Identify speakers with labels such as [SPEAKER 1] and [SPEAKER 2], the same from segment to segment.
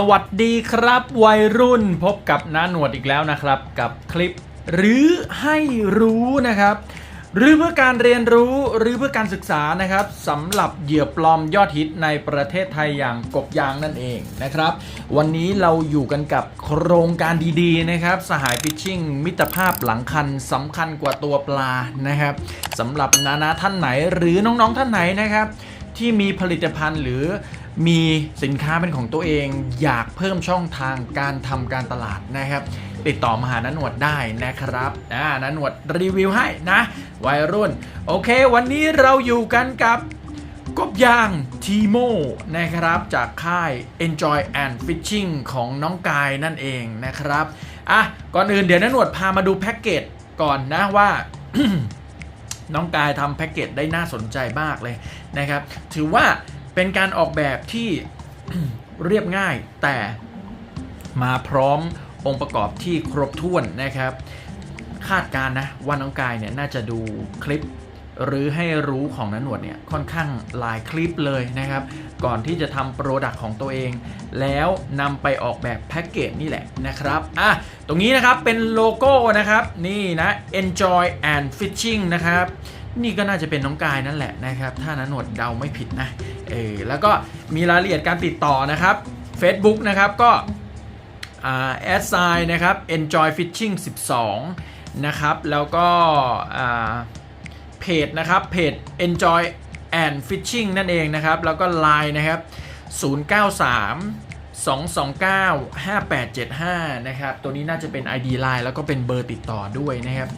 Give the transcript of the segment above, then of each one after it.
[SPEAKER 1] สวัสดีครับวัยรุ่นพบกับน้าหนวดอีกแล้วนะครับ กับคลิป หรือให้รู้นะครับ หรือเพื่อการเรียนรู้หรือเพื่อการศึกษานะครับสำหรับเหยื่อปลอมยอดฮิตในประเทศไทยอย่างกบยางนั่นเองนะครับ วันนี้เราอยู่กันกับโครงการดีๆนะครับ สหายฟิชชิ่งมิตรภาพหลังคันสำคัญกว่าตัวปลานะครับสำหรับนานาท่านไหนหรือน้องๆท่านไหนนะครับ ที่มีผลิตภัณฑ์หรือ มีสินค้าเป็นของตัวเองอยากเพิ่มช่องทางการทำการตลาดนะครับ ติดต่อมาหานันหนวดได้นะครับอ่านันหนวดรีวิวให้นะวัยรุ่น โอเค วันนี้เราอยู่กันกับกบยางทีโมนะครับ จากค่าย Enjoy and Fishing ของน้องกายนั่นเองนะครับอะก่อนอื่นเดี๋ยวนันหนวดพามาดูแพ็กเกจก่อนนะว่าน้องกายทำแพ็กเกจได้น่าสนใจมากเลยนะครับ ถือว่า เป็นการออกแบบที่เรียบง่ายแต่มาพร้อมองค์ประกอบที่ครบถ้วนนะครับ คาดการณ์นะว่าน้องกายเนี่ยน่าจะดูคลิป หรือให้รู้ของนันหนวดเนี่ยค่อนข้างหลายคลิปเลยนะครับ ก่อนที่จะทำโปรดักต์ของตัวเอง แล้วนำไปออกแบบแพ็กเกจนี่แหละนะครับอะตรงนี้นะครับเป็นโลโก้นะครับ นี่นะ enjoy and fishing นะครับ นี่ก็น่าจะเป็นน้องกายนั่นแหละนะครับ ถ้านันหนวดเดาไม่ผิดนะ เออแล้วก็มีรายละเอียดการติดต่อนะครับ Facebook นะครับก็แอดไซน์นะครับ enjoy fishing 12 นะครับ แล้วก็เพจนะครับเพจ enjoy and fishing นั่นเองนะครับ แล้วก็ Line นะครับ 093 229 5875 นะครับ ตัวนี้น่าจะเป็น ID Line แล้วก็เป็นเบอร์ติดต่อด้วยนะครับ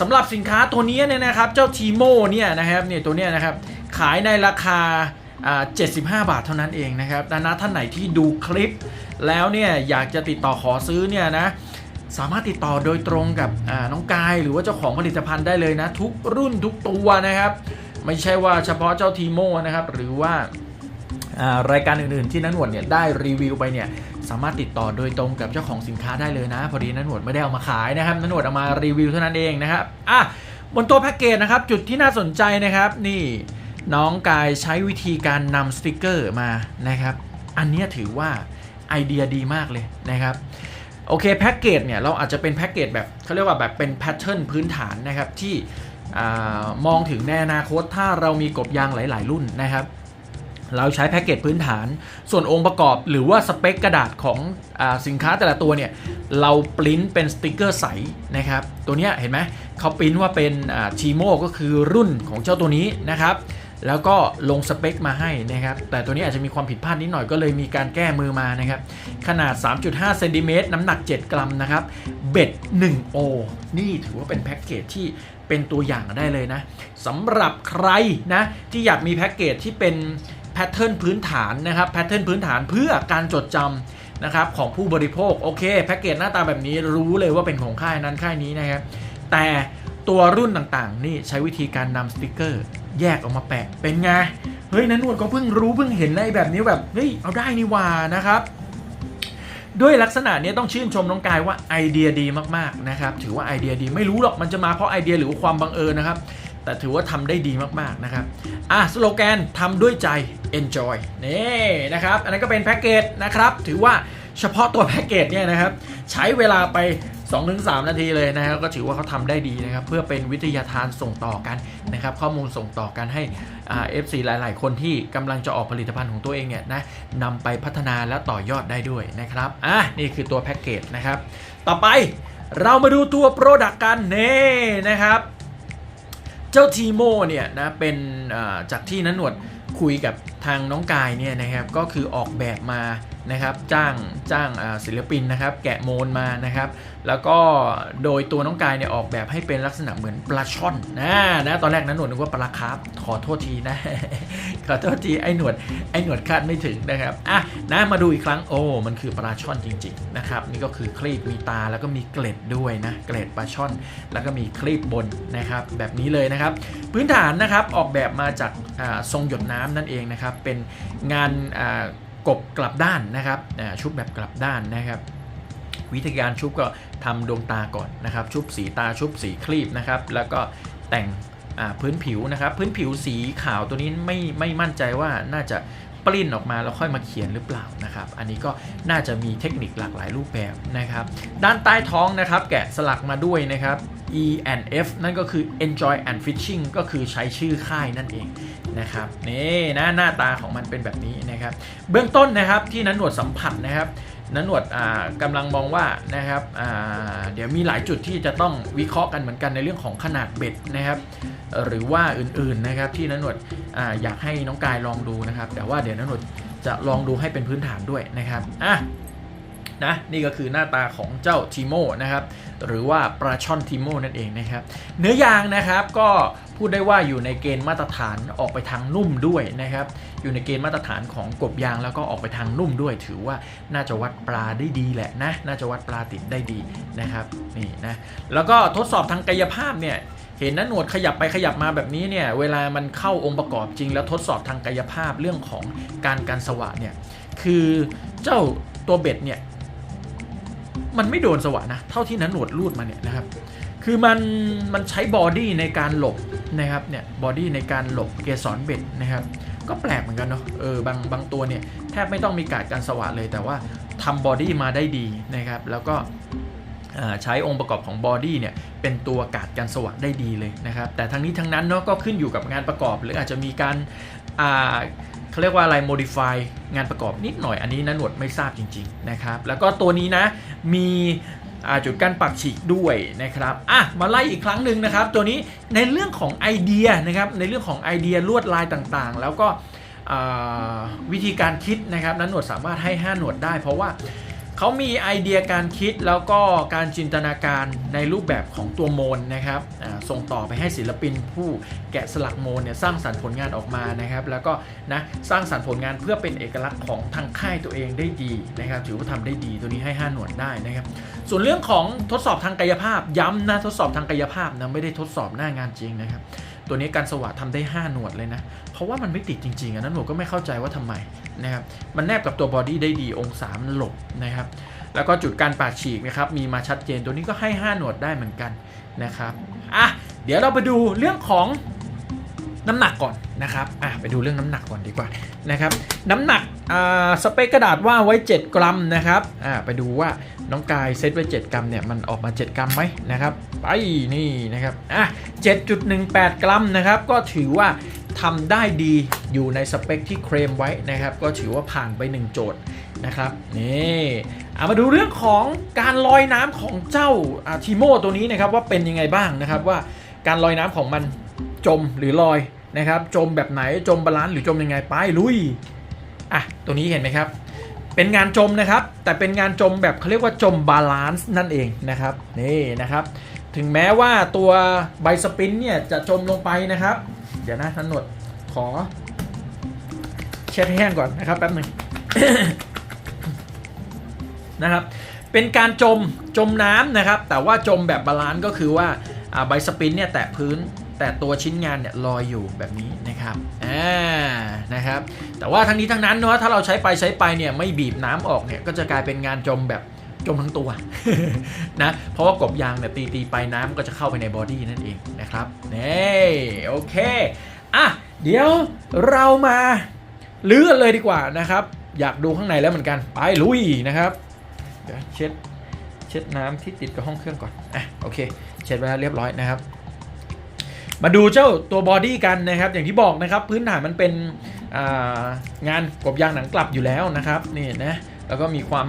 [SPEAKER 1] สำหรับสินค้าตัวนี้เนี่ยนะครับ เจ้าทีโมเนี่ยนะครับเนี่ยตัวเนี้ยนะครับ ขายในราคา 75 บาทเท่านั้นเองนะครับดังนั้นท่านไหนที่ดูคลิป แล้วเนี่ยอยากจะติดต่อขอซื้อเนี่ยนะสามารถติดต่อโดยตรงกับน้องกาย หรือว่าเจ้าของผลิตภัณฑ์ได้เลยนะ ทุกรุ่นทุกตัวนะครับ ไม่ใช่ว่าเฉพาะเจ้าทีโมนะครับ หรือว่าอ่ารายการอื่นๆที่นันหนวดเนี่ยได้รีวิวไปเนี่ยสามารถติดต่อโดยตรงกับเจ้าของสินค้าได้เลยนะ พอดีนันหนวดไม่ได้เอามาขายนะครับนันหนวดเอามารีวิวเท่านั้นเองนะครับอะบนตัวแพ็กเกจนะครับ จุดที่น่าสนใจนะครับนี่ น้องกายใช้วิธีการนำสติกเกอร์มานะครับ อันนี้ถือว่าไอเดียดีมากเลยนะครับโอเคแพ็กเกจเนี่ยเราอาจจะเป็นแพ็กเกจแบบเขาเรียกว่าแบบเป็นแพทเทิร์นพื้นฐานนะครับที่มองถึงในอนาคตถ้าเรามีกบยางหลาย ๆ รุ่นนะครับ เราใช้แพ็กเกจพื้นฐาน ส่วนองค์ประกอบหรือว่าสเปคกระดาษของอสินค้าแต่ละตัวเนี่ยเราปริ้นเป็นสติกเกอร์ใสนะครับตัวนี้เห็นไหมเขาปริ้นว่าเป็นทีโมก็คือรุ่นของเจ้าตัวนี้นะครับ แล้วก็ลงสเปคมาให้นะครับ แต่ตัวนี้อาจจะมีความผิดพลาดนิดหน่อยก็เลยมีการแก้มือมานะครับ ขนาด 3.5เซนติเมตรน้ำหนัก 7 กรัมนะครับ เบ็ด 1 โอ นี่ถือว่าเป็นแพ็กเกจที่เป็นตัวอย่างได้เลยนะสำหรับใครนะ ที่อยากมีแพ็กเกจที่เป็นแพทเทิร์นพื้นฐานนะครับแพทเทิร์นพื้นฐานเพื่อการจดจำนะครับของผู้บริโภค โอเคแพ็กเกจหน้าตาแบบนี้รู้เลยว่าเป็นของค่ายนั้นค่ายนี้นะครับแต่ตัวรุ่นต่างๆ นี่ใช้วิธีการนำสติกเกอร์ แยกออกมาแปะเป็นไง เฮ้ยนันนวดก็เพิ่งรู้เพิ่งเห็นอะไรแบบนี้แบบเฮ้ยเอาได้นี่ว่านะครับ ด้วยลักษณะนี้ต้องชื่นชมน้องกายว่าไอเดียดีมากๆนะครับ ถือว่าไอเดียดีไม่รู้หรอกมันจะมาเพราะไอเดียหรือความบังเอิญนะครับ แต่ถือว่าทำได้ดีมากๆนะครับอะสโลแกนทำด้วยใจ enjoy นี่นะครับอันนั้นก็เป็นแพ็กเกจนะครับ ถือว่าเฉพาะตัวแพ็กเกจเนี่ยนะครับ ใช้เวลาไป 2-3 นาทีเลยนะครับก็ถือว่าเขาทำได้ดีนะครับเพื่อเป็นวิทยาทานส่งต่อกันนะครับข้อมูลส่งต่อกันให้เอ่า FC หลาย ๆ คนที่กำลังจะออกผลิตภัณฑ์ของตัวเองเนี่ยนะนำไปพัฒนาและต่อยอดได้ด้วยนะครับอะนี่คือตัวแพ็กเกจนะครับต่อไปเรามาดูตัวโปรดักต์กันเน่นะครับ เจ้าทีโมเนี่ยนะเป็นจากที่นันหนวดคุยกับทางน้องกายเนี่ยนะครับก็คือออกแบบมา นะครับจ้างจ้างศิลปินนะครับ แกะโมนมานะครับ แล้วก็โดยตัวน้องกายเนี่ยออกแบบให้เป็นลักษณะเหมือนปลาช่อนนะนะตอนแรกนั้นหนวดนึกว่าปลาคาร์ฟขอโทษทีนะ ขอโทษทีไอ้หนวดไอ้หนวดคาดไม่ถึงนะครับอะนะมาดูอีกครั้งโอ้มันคือปลาช่อนจริง ๆ นะครับ นี่ก็คือคลีบมีตาแล้วก็มีเกล็ดด้วยนะเกล็ดปลาช่อน แล้วก็มีคลีบบนนะครับ แบบนี้เลยนะครับ พื้นฐานนะครับออกแบบมาจากทรงหยดน้ำนั่นเองนะครับเป็นงานอ่า กบกลับด้านนะครับชุบแบบกลับด้านนะครับ วิธีการชุบก็ทำดวงตาก่อนนะครับ ชุบสีตาชุบสีคลีบนะครับ แล้วก็แต่งพื้นผิวนะครับ พื้นผิวสีขาวตัวนี้ไม่ไม่มั่นใจว่าน่าจะ ปริ้นออกมาแล้วค่อยมาเขียนหรือเปล่านะครับ อันนี้ก็น่าจะมีเทคนิคหลากหลายรูปแบบนะครับ ด้านใต้ท้องนะครับ แกะสลักมาด้วยนะครับ E and F นั่นก็คือ Enjoy and Fishing ก็คือใช้ชื่อค่ายนั่นเองนะครับนี่นะหน้าตาของมันเป็นแบบนี้นะครับ เบื้องต้นนะครับที่นันหนวดสัมผัสนะครับ นันหนวดอ่ากำลังมองว่านะครับเดี๋ยวมีหลายจุดที่จะต้องวิเคราะห์กันเหมือนกันในเรื่องของขนาดเบ็ดนะครับ หรือว่าอื่นๆนะครับที่นันหนวดออยากให้น้องกายลองดูนะครับ แต่ว่าเดี๋ยวนันหนวดจะลองดูให้เป็นพื้นฐานด้วยนะครับอะ นะนี่ก็คือหน้าตาของเจ้าทีโมนะครับหรือว่าปลาช่อนทีโมนั่นเองนะครับเนื้อยางนะครับก็พูดได้ว่าอยู่ในเกณฑ์มาตรฐานออกไปทางนุ่มด้วยนะครับอยู่ในเกณฑ์มาตรฐานของกบยางแล้วก็ออกไปทางนุ่มด้วย ถือว่าน่าจะวัดปลาได้ดีแหละนะน่าจะวัดปลาติดได้ดีนะครับนี่นะแล้วก็ทดสอบทางกายภาพเนี่ยเห็นนะหนวดขยับไปขยับมาแบบนี้เนี่ยเวลามันเข้าองค์ประกอบจริง แล้วทดสอบทางกายภาพเรื่องของการการสว่าเนี่ยคือเจ้าตัวเบ็ดเนี่ย มันไม่โดนสวะนะเท่าที่นั้นหนวดรูดมาเนี่ยนะครับ คือมันมันใช้บอดี้ในการหลบนะครับเนี่ยบอดี้ในการหลบเกสรเบ็ดนะครับ ก็แปลกเหมือนกันเนาะเออบางบางตัวเนี่ยแทบไม่ต้องมีการการสวะเลย แต่ว่าทำบอดี้มาได้ดีนะครับ แล้วก็ใช้องค์ประกอบของบอดี้เนี่ยเป็นตัวกาดกันสวะได้ดีเลยนะครับ แต่ทั้งนี้ทั้งนั้นเนาะก็ขึ้นอยู่กับงานประกอบ หรืออาจจะมีการอ่า เขาเรียกว่าอะไร modify งานประกอบนิดหน่อยอันนี้นะหนวดไม่ทราบจริงๆนะครับ แล้วก็ตัวนี้นะมีจุดกั้นปักฉีกด้วยนะครับอะมาไล่อีกครั้งหนึ่งนะครับ ตัวนี้ในเรื่องของไอเดียนะครับในเรื่องของไอเดียลวดลายต่างๆ แล้วก็วิธีการคิดนะครับนั้นหนวดสามารถให้ 5 หนวดได้ เพราะว่า เขามีไอเดียการคิดแล้วก็การจินตนาการในรูปแบบของตัวโมนนะครับส่งต่อไปให้ศิลปินผู้แกะสลักโมนเนี่ยสร้างสรรค์ผลงานออกมานะครับ แล้วก็นะสร้างสรรค์ผลงานเพื่อเป็นเอกลักษณ์ของทางค่ายตัวเองได้ดีนะครับ ถือว่าทำได้ดีตัวนี้ให้ 5 หนวดได้นะครับ ส่วนเรื่องของทดสอบทางกายภาพย้ำนะทดสอบทางกายภาพนะไม่ได้ทดสอบหน้างานจริงนะครับ ตัวนี้การสว่างทำได้ 5 หนวดเลยนะ เพราะว่ามันไม่ติดจริงๆอะนะหนวดก็ไม่เข้าใจว่าทำไมนะครับ มันแนบกับตัวบอดี้ได้ดีองศามันหลบนะครับ แล้วก็จุดการปาดฉีกนะครับ มีมาชัดเจนตัวนี้ก็ให้ 5 หนวดได้เหมือนกันนะครับ อะ เดี๋ยวเราไปดูเรื่องของน้ำหนักก่อนนะครับ อะ ไปดูเรื่องน้ำหนักก่อนดีกว่านะครับ น้ำหนัก สเปคกระดาษว่าไว้ 7 กรัมนะครับไปดูว่าน้องกายเซตไว้ 7 กรัมเนี่ยมันออกมา 7 กรัมไหมนะครับไปนี่นะครับอะ7.18 กรัมนะครับก็ถือว่าทำได้ดีอยู่ในสเปคที่เคลมไว้นะครับ ก็ถือว่าผ่านไป 1 โจทย์นะครับนี่เอามาดูเรื่องของการลอยน้ำของเจ้าทีโมตัวนี้นะครับว่าเป็นยังไงบ้างนะครับว่าการลอยน้ำของมันจมหรือลอยนะครับจมแบบไหนจมบาลานซ์หรือจมยังไงไปลุย อะตัวนี้เห็นไหมครับ เป็นงานจมนะครับ แต่เป็นงานจมแบบเขาเรียกว่าจมบาลานซ์นั่นเองนะครับนี่นะครับ ถึงแม้ว่าตัวใบสปินเนี่ยจะจมลงไปนะครับ เดี๋ยวนะนันหนวดขอ เช็ดให้แห้งก่อนนะครับแป๊บหนึ่งนะครับเป็นการจมจมน้ำนะครับ แต่ว่าจมแบบบาลานซ์ก็คือว่าใบสปินเนี่ยแตะพื้น แต่ตัวชิ้นงานเนี่ยลอยอยู่แบบนี้นะครับอ่านะครับ แต่ว่าทั้งนี้ทั้งนั้นเนาะถ้าเราใช้ไปใช้ไปเนี่ยไม่บีบน้ำออกเนี่ยก็จะกลายเป็นงานจมแบบจมทั้งตัวนะเพราะว่ากบยางเนี่ยตีตีไปน้ำก็จะเข้าไปในบอดี้นั่นเองนะครับนี่โอเคอะเดี๋ยวเรามาเลือกเลยดีกว่านะครับ อยากดูข้างในแล้วเหมือนกันไปลุยนะครับเดี๋ยวเช็ดเช็ดน้ำที่ติดกับห้องเครื่องก่อนอะโอเค เช็ดไว้แล้วเรียบร้อยนะครับ มาดูเจ้าตัวบอดี้กันนะครับ อย่างที่บอกนะครับ พื้นฐานมันเป็นางานกบยางหนังกลับอยู่แล้วนะครับนี่นะแล้วก็มีความ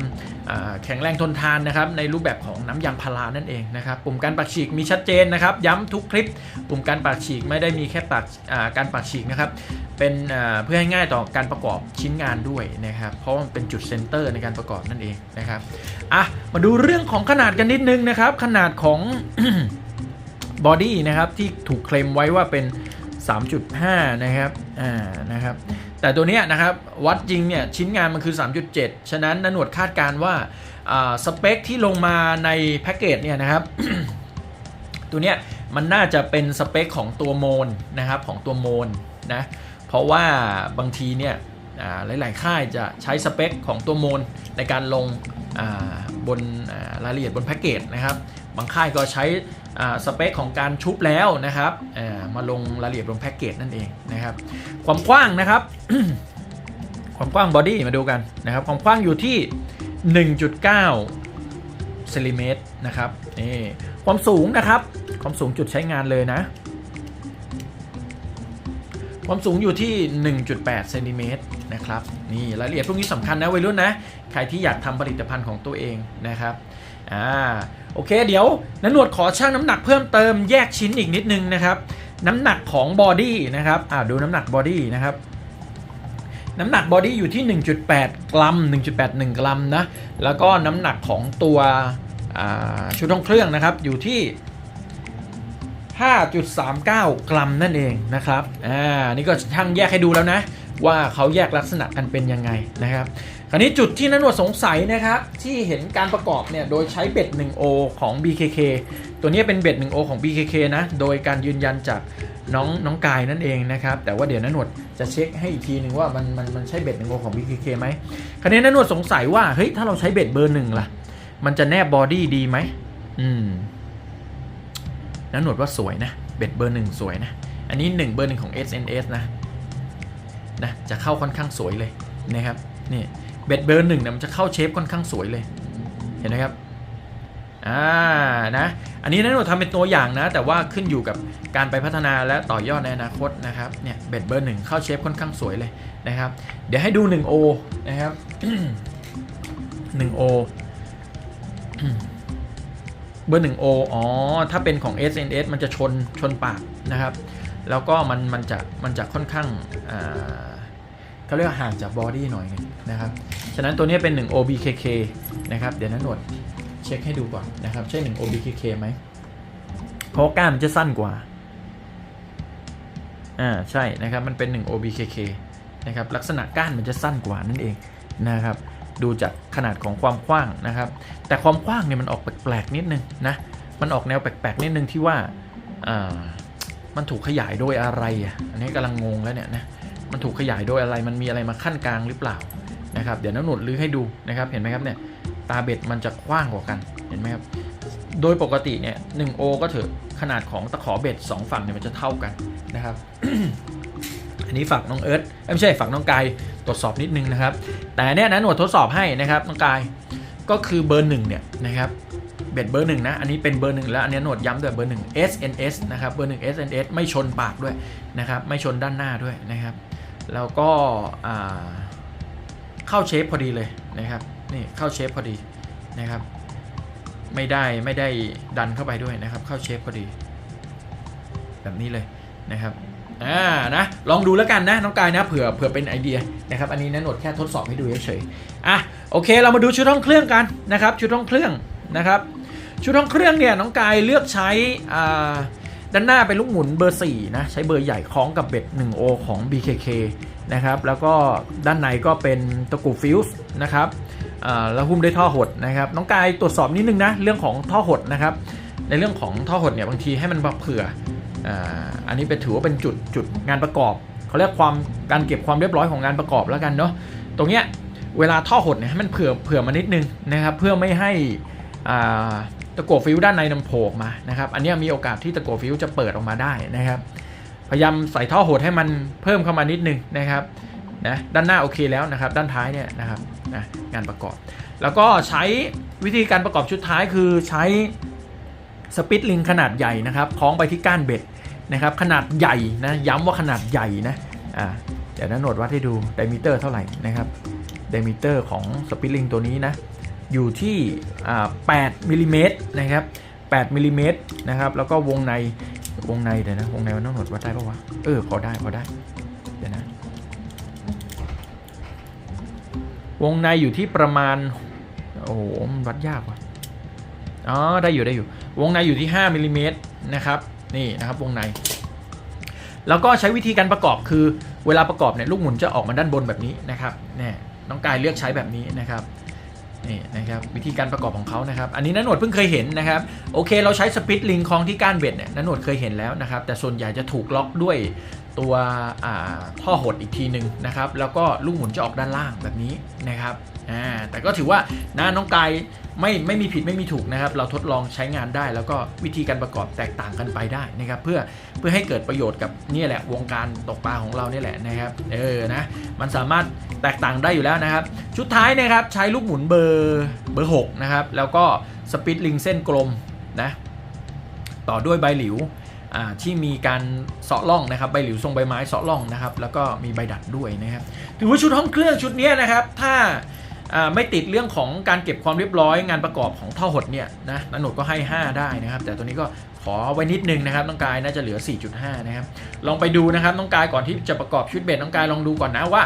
[SPEAKER 1] าแข็งแรงทนทานนะครับในรูปแบบของน้ำยางพารานั่นเองนะครับปุ่มการปักฉีกมีชัดเจนนะครับ ย้ำทุกคลิป ปุ่มการปักฉีกไม่ได้มีแค่ปักาการปักฉีกนะครับเป็นเพื่อให้ง่ายต่อการประกอบชิ้นงานด้วยนะครับ เพราะมันเป็นจุดเซนเตอร์ในการประกอบนั่นเองนะครับอะมาดูเรื่องของขนาดกันนิดนึงนะครับ ขนาดของ บอดี้นะครับที่ถูกเคลมไว้ว่าเป็น 3.5 นะครับอ่านะครับแต่ตัวนี้นะครับวัดจริงเนี่ยชิ้นงานมันคือ 3.7 ฉะนั้นนหนวดคาดการว่าอ่าสเปคที่ลงมาในแพ็กเกจเนี่ยนะครับ ตัวเนี้ยมันน่าจะเป็นสเปคของตัวโมนนะครับของตัวโมนนะเพราะว่าบางทีเนี่ยอ่าหลาย ๆ ค่ายจะใช้สเปคของตัวโมนในการลงอ่าบนรายละเอียดบนแพ็กเกจนะครับ บางค่ายก็ใช้สเปคของการชุบแล้วนะครับมาลงรายละเอียดบนแพ็กเกจนั่นเองนะครับ ความกว้างนะครับ ความกว้างบอดี้มาดูกันนะครับ ความกว้างอยู่ที่ 1.9เซนติเมตรนะครับนี่ความสูงนะครับ ความสูงจุดใช้งานเลยนะ ความสูงอยู่ที่ 1.8เซนติเมตรนะครับนี่รายละเอียดพวกนี้สำคัญนะวัยรุ่นนะ ใครที่อยากทำผลิตภัณฑ์ของตัวเองนะครับอ่า โอเค เดี๋ยวนันหนวดขอชั่งน้ำหนักเพิ่มเติมแยกชิ้นอีกนิดนึงนะครับ น้ำหนักของบอดี้นะครับอ่าดูน้ำหนักบอดี้นะครับน้ำหนักบอดี้อยู่ที่ 1.8 กรัม 1.81 กรัมนะ แล้วก็น้ำหนักของตัวชุดห้องเครื่องนะครับอยู่ที่ 5.39 กรัมนั่นเองนะครับ อ่า นี่ก็ช่างแยกให้ดูแล้วนะ ว่าเขาแยกลักษณะกันเป็นยังไงนะครับ คราวนี้จุดที่นันวดสงสัยนะครับที่เห็นการประกอบเนี่ยโดยใช้เบ็ด 1O ของ BKK ตัวนี้เป็นเบ็ด 1O ของ BKK นะโดยการยืนยันจากน้องน้องกายนั่นเองนะครับแต่ว่าเดี๋ยวนันวดจะเช็คให้อีกทีหนึ่งว่ามันมันมันใช่เบ็ด 1O ของ BKK ไหมคราวนี้นันวดสงสัยว่าเฮ้ยถ้าเราใช้เบ็ดเบอร์หนึ่งล่ะ มันจะแนบบอดี้ดีไหมอืมนันวดว่าสวยนะเบ็ดเบอร์หนึ่งสวยนะอันนี้ 1 เบอร์หนึ่งของ SNS นะนะจะเข้าค่อนข้างสวยเลยนะครับนี่ เบ็ดเบอร์หนึ่งเนี่ยมันจะเข้าเชฟค่อนข้างสวยเลย เห็นไหมครับอ่านะอันนี้นั่นเราทำเป็นตัวอย่างนะ แต่ว่าขึ้นอยู่กับการไปพัฒนาและต่อยอดในอนาคตนะครับเนี่ยเบ็ดเบอร์หนึ่งเข้าเชฟค่อนข้างสวยเลยนะครับ เดี๋ยวให้ดู 1O นะครับ 1O เบอร์ 1O อ๋อ ถ้าเป็นของ SNS มันจะชนชนปากนะครับ แล้วก็มันมันจะมันจะค่อนข้างอ่า เขาเรียกห่างจากบอดี้หน่อยนึงนะครับ ฉะนั้นตัวนี้เป็น 1 OBKK นะครับ เดี๋ยวนั้นหนวดเช็คให้ดูก่อนนะครับ ใช่ 1 OBKK ไหมเพราะก้านมันจะสั้นกว่า อ่า ใช่นะครับ มันเป็น 1 OBKK นะครับ ลักษณะก้านมันจะสั้นกว่านั่นเองนะครับ ดูจากขนาดของความกว้างนะครับ แต่ความกว้างเนี่ยมันออกแปลกๆนิดนึงนะ มันออกแนวแปลกๆนิดนึงที่ว่า อ่า มันถูกขยายโดยอะไรอะ อันนี้กำลังงงแล้วเนี่ยนะ มันถูกขยายโดยอะไรมันมีอะไรมาขั้นกลางหรือเปล่านะครับเดี๋ยวน้ำหนวดลื้อให้ดูนะครับเห็นไหมครับเนี่ยตาเบ็ดมันจะกว้างกว่ากันเห็นไหมครับโดยปกติเนี่ย 1O ก็เถอะขนาดของตะขอเบ็ดสองฝั่งเนี่ยมันจะเท่ากันนะครับอันนี้ฝากน้องเอิร์ธเอ้ยไม่ใช่ฝากน้องกายตรวจสอบนิดนึงนะครับ แต่เนี่ยนะหนวดทดสอบให้นะครับน้องกายก็คือเบอร์หนึ่งเนี่ยนะครับเบ็ดเบอร์หนึ่งนะอันนี้เป็นเบอร์หนึ่งแล้วอันนี้หนวดย้ำด้วยเบอร์หนึ่ง SNS นะครับเบอร์หนึ่ง SNS ไม่ชนปากด้วยนะครับไม่ชนด้านหน้าด้วยนะครับ แล้วก็เข้าเชฟพอดีเลยนะครับนี่เข้าเชฟพอดีนะครับ ไม่ได้ไม่ได้ดันเข้าไปด้วยนะครับ เข้าเชฟพอดี แบบนี้เลยนะครับอ่านะลองดูแล้วกันนะน้องกายนะเผื่อเผื่อเป็นไอเดียนะครับอันนี้นะหนวดแค่ทดสอบให้ดูเฉยๆอะโอเคเรามาดูชุดห้องเครื่องกันนะครับชุดห้องเครื่องนะครับชุดห้องเครื่องเนี่ยน้องกายเลือกใช้อ่า ด้านหน้าเป็นลูกหมุนเบอร์4นะใช้เบอร์ใหญ่คล้องกับเบ็ด 1O ของ BKK นะครับแล้วก็ด้านในก็เป็นตะกุฟิวส์นะครับอ่าแล้วหุ้มด้วยท่อหดนะครับน้องกายตรวจสอบนิดนึงนะเรื่องของท่อหดนะครับในเรื่องของท่อหดเนี่ยบางทีให้มันเผื่ออ่าอันนี้เป็นถือว่าเป็นจุดจุดงานประกอบเขาเรียกความการเก็บความเรียบร้อยของงานประกอบแล้วกันเนาะตรงเนี้ยเวลาท่อหดเนี่ยให้มันเผื่อเผื่อมานิดนึงนะครับเพื่อไม่ให้อ่า ตะกัวฟิวด้านในนำโผล่ออกมานะครับอันนี้มีโอกาสที่ตะกัวฟิวจะเปิดออกมาได้นะครับพยายามใส่ท่อโหดให้มันเพิ่มเข้ามานิดนึงนะครับนะด้านหน้าโอเคแล้วนะครับด้านท้ายเนี่ยนะครับนะงานประกอบ แล้วก็ใช้วิธีการประกอบชุดท้ายคือใช้สปิตลิงขนาดใหญ่นะครับคล้องไปที่ก้านเบ็ดนะครับขนาดใหญ่นะย้ำว่าขนาดใหญ่นะอ่าเดี๋ยวนะโหนดวัดให้ดูไดมิเตอร์เท่าไหร่นะครับไดมิเตอร์ของสปิตลิงตัวนี้นะ อยู่ที่8มิลลิเมตรนะครับ8มิลลิเมตรนะครับ แล้วก็วงใน วงในเดี๋ยวนะ วงในมันต้องหนดวัดได้ปะวะ เออ พอได้ พอได้ เดี๋ยวนะ วงในอยู่ที่ประมาณ โอ้โหมันวัดยากว่ะ อ๋อ ได้อยู่ ได้อยู่ วงในอยู่ที่ 5มิลลิเมตรนะครับ นี่นะครับ วงใน แล้วก็ใช้วิธีการประกอบคือ เวลาประกอบเนี่ย ลูกหมุนจะออกมาด้านบนแบบนี้นะครับ เนี่ย น้องกายเลือกใช้แบบนี้นะครับ นี่นะครับวิธีการประกอบของเขานะครับอันนี้นันหนวดเพิ่งเคยเห็นนะครับโอเค เราใช้สปิตลิงคล้องที่ก้านเบ็ดเนี่ยนันหนวดเคยเห็นแล้วนะครับแต่ส่วนใหญ่จะถูกล็อกด้วยตัวท่อหดอีกทีหนึ่งนะครับแล้วก็ลูกหมุนจะออกด้านล่างแบบนี้นะครับอ่าแต่ก็ถือว่านะน้องกายไม่ไม่มีผิดไม่มีถูกนะครับ เราทดลองใช้งานได้ แล้วก็วิธีการประกอบแตกต่างกันไปได้นะครับ เพื่อเพื่อให้เกิดประโยชน์กับนี่แหละวงการตกปลาของเราเนี่ยแหละนะครับเออนะมันสามารถแตกต่างได้อยู่แล้วนะครับ ชุดท้ายนะครับใช้ลูกหมุนเบอร์เบอร์6นะครับแล้วก็สปิตลิงเส้นกลมนะต่อด้วยใบหลิวที่มีการเสาะล่องนะครับใบหลิวทรงใบไม้เสาะล่องนะครับแล้วก็มีใบดัดด้วยนะครับถือว่าชุดห้องเครื่องชุดนี้นะครับถ้าไม่ติดเรื่องของการเก็บความเรียบร้อยงานประกอบของท่อหดเนี่ยนะนันหนดก็ให้ 5 ได้นะครับ แต่ตัวนี้ก็ขอไว้นิดนึงนะครับน้องกายน่าจะเหลือ 4.5 นะครับ ลองไปดูนะครับน้องกายก่อนที่จะประกอบชุดเบ็ดน้องกายลองดูก่อนนะว่า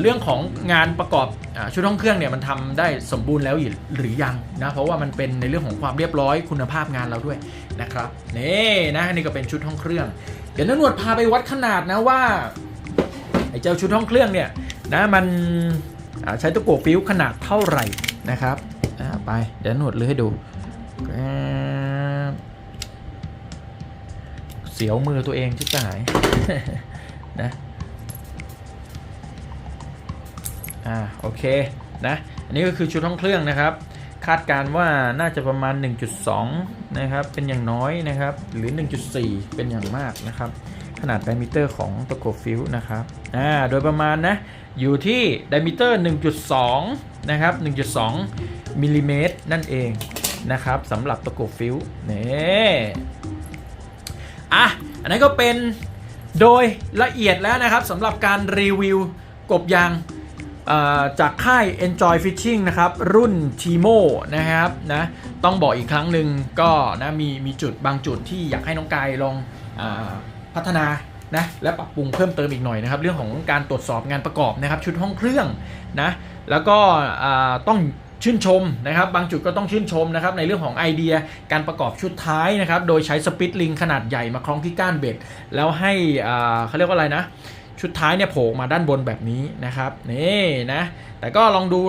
[SPEAKER 1] เรื่องของงานประกอบอชุดห้องเครื่องเนี่ยมันทำได้สมบูรณ์แล้วหรือยังนะเพราะว่ามันเป็นในเรื่องของความเรียบร้อยคุณภาพงานเราด้วยนะครับนี่นะนี่ก็เป็นชุดห้องเครื่อง เดี๋ยวนันหนวดพาไปวัดขนาดนะว่าไอ้เจ้าชุดห้องเครื่องเนี่ยนะมันใช้ตะกั่วฟิวขนาดเท่าไหร่นะครับไปเดี๋ยวหนวดเลยให้ดูเสียวมือตัวเองชิบหายนะ อ่าโอเคนะอันนี้ก็คือชุดห้องเครื่องนะครับ คาดการณ์ว่าน่าจะประมาณ 1.2 นะครับ เป็นอย่างน้อยนะครับ หรือ 1.4 เป็นอย่างมากนะครับ ขนาดไดมิเตอร์ของตะกั่วฟิวนะครับอ่าโดยประมาณนะ อยู่ที่ไดมิเตอร์ 1.2 นะครับ 1.2 มิลลิเมตรนั่นเองนะครับสำหรับตะกั่วฟิวนี่อะ อันนั้นก็เป็นโดยละเอียดแล้วนะครับสำหรับการรีวิวกบยาง จากค่าย Enjoy Fishing นะครับ รุ่น Timo นะครับนะต้องบอกอีกครั้งหนึ่งก็นะมีมีจุดบางจุดที่อยากให้น้องกายลองอพัฒนานะและปรับปรุงเพิ่มเติมอีกหน่อยนะครับ เรื่องของการตรวจสอบงานประกอบนะครับ ชุดห้องเครื่องนะแล้วก็ต้องชื่นชมนะครับ บางจุดก็ต้องชื่นชมนะครับในเรื่องของไอเดียการประกอบชุดท้ายนะครับ โดยใช้สปิตลิงขนาดใหญ่มาคล้องที่ก้านเบ็ด แล้วให้เขาเรียกว่าอะไรนะ ชุดท้ายเนี่ยโผล่มาด้านบนแบบนี้นะครับนี่นะแต่ก็ลองดู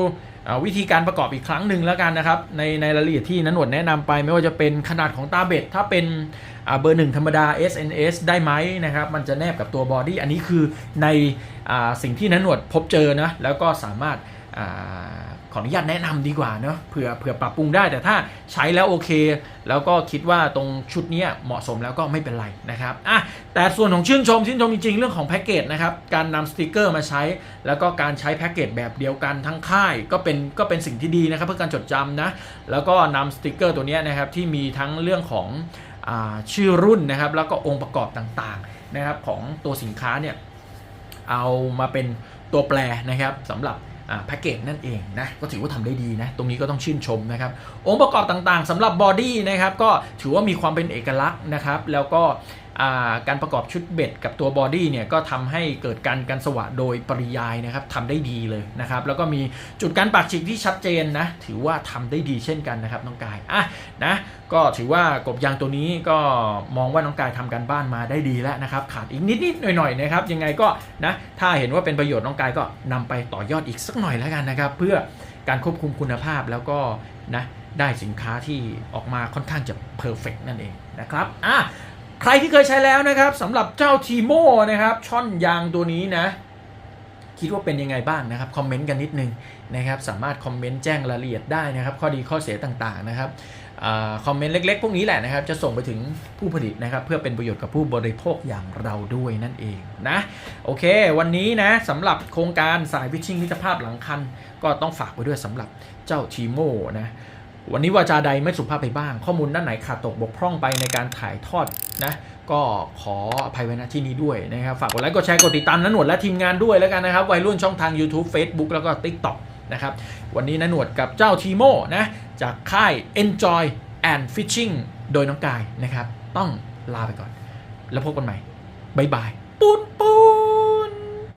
[SPEAKER 1] วิธีการประกอบอีกครั้งหนึ่งแล้วกันนะครับในในรายละเอียดที่นันหนวดแนะนำไปไม่ว่าจะเป็นขนาดของตาเบ็ดถ้าเป็นเบอร์หนึ่งธรรมดา SNS ได้ไหมนะครับมันจะแนบกับตัวบอดี้อันนี้คือในอสิ่งที่นันหนวดพบเจอนะแล้วก็สามารถ ขออนุญาตแนะนำดีกว่าเนาะเผื่อเผื่อปรับปรุงได้ แต่ถ้าใช้แล้วโอเค แล้วก็คิดว่าตรงชุดนี้เหมาะสมแล้วก็ไม่เป็นไรนะครับอะแต่ส่วนของชื่นชมชื่นชมจริงๆ เรื่องของแพ็กเกจนะครับการนำสติกเกอร์มาใช้ แล้วก็การใช้แพ็กเกจแบบเดียวกันทั้งค่ายก็เป็นก็เป็นสิ่งที่ดีนะครับเพื่อการจดจำนะแล้วก็นำสติกเกอร์ตัวนี้นะครับที่มีทั้งเรื่องของอชื่อรุ่นนะครับแล้วก็องค์ประกอบต่างๆนะครับของตัวสินค้าเนี่ยเอามาเป็นตัวแปรนะครับสำหรับ แพ็กเกจนั่นเองนะก็ถือว่าทำได้ดีนะ ตรงนี้ก็ต้องชื่นชมนะครับ องค์ประกอบต่างๆสำหรับบอดี้นะครับก็ถือว่ามีความเป็นเอกลักษณ์นะครับ แล้วก็ การประกอบชุดเบ็ดกับตัวบอดี้เนี่ยก็ทำให้เกิดการกันสวะโดยปริยายนะครับทำได้ดีเลยนะครับ แล้วก็มีจุดการปักฉีกที่ชัดเจนนะ ถือว่าทำได้ดีเช่นกันนะครับน้องกายอะนะก็ถือว่ากบยางตัวนี้ก็มองว่าน้องกายทำการบ้านมาได้ดีแล้วนะครับ ขาดอีกนิดๆหน่อยๆนะครับ ยังไงก็นะถ้าเห็นว่าเป็นประโยชน์น้องกายก็นำไปต่อยอดอีกสักหน่อยแล้วกันนะครับ เพื่อการควบคุมคุณภาพแล้วก็นะได้สินค้าที่ออกมาค่อนข้างจะเพอร์เฟกนั่นเองนะครับอะ ใครที่เคยใช้แล้วนะครับสำหรับเจ้าทีโมนะครับ ช่อนยางตัวนี้นะ คิดว่าเป็นยังไงบ้างนะครับ คอมเมนต์กันนิดนึงนะครับ สามารถคอมเมนต์แจ้งรายละเอียดได้นะครับ ข้อดีข้อเสียต่างๆนะครับอคอมเมนต์เล็กๆ พวกนี้แหละนะครับ จะส่งไปถึงผู้ผลิตนะครับ เพื่อเป็นประโยชน์กับผู้บริโภคอย่างเราด้วยนั่นเองนะ โอเค วันนี้นะสำหรับโครงการสายพิชิ่งมิตรภาพหลังคัน ก็ต้องฝากไว้ด้วยสำหรับเจ้าทีโมนะ วันนี้วาจาใดไม่สุภาพไปบ้าง ข้อมูลด้านไหนขาดตกบกพร่องไปในการถ่ายทอดนะก็ขออภัยไว้ณที่นี้ด้วยนะครับ ฝากกดไลค์กดแชร์กดติดตามนันหนวดและทีมงานด้วยแล้วกันนะครับ วัยรุ่นช่องทาง YouTube Facebook แล้วก็ TikTok นะครับ วันนี้นันหนวดกับเจ้าทีโมนะ จากค่าย Enjoy and Fishing โดยน้องกายนะครับ ต้องลาไปก่อน แล้วพบกันใหม่ บ๊ายบาย ปูนปูน